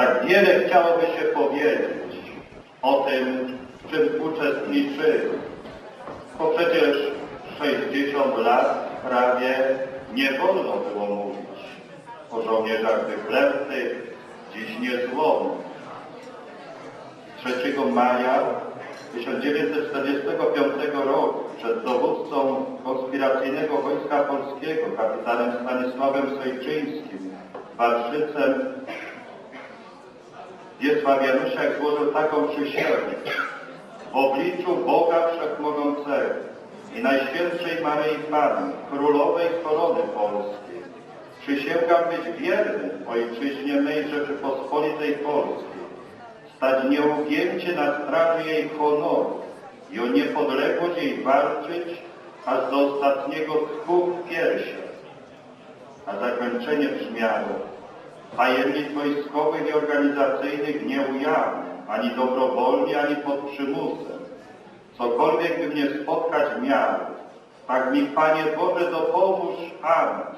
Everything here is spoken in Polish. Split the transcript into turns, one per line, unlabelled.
Tak wiele chciałoby się powiedzieć o tym, w czym uczestniczyły. Bo przecież 60 lat prawie nie wolno było mówić o żołnierzach wyklętych, dziś niezłomnych. 3 maja 1945 roku przed dowódcą konspiracyjnego Wojska Polskiego, kapitanem Stanisławem Sojczyńskim, Warszycem, Wiesław Januszek złożył taką przysięgę w obliczu Boga Wszechmogącego i Najświętszej Maryi Panny, Królowej Korony Polskiej. Przysięgam być wierny Ojczyźnie mej Rzeczypospolitej Polskiej, stać nieugięcie na straży jej honoru i o niepodległość jej walczyć, aż do ostatniego tchu w piersiach. A zakończenie brzmiało, tajemnic wojskowych i organizacyjnych nie ujawnię, ani dobrowolnie, ani pod przymusem. Cokolwiek by mnie spotkać miało, tak mi Panie Boże dopomóż. Amen.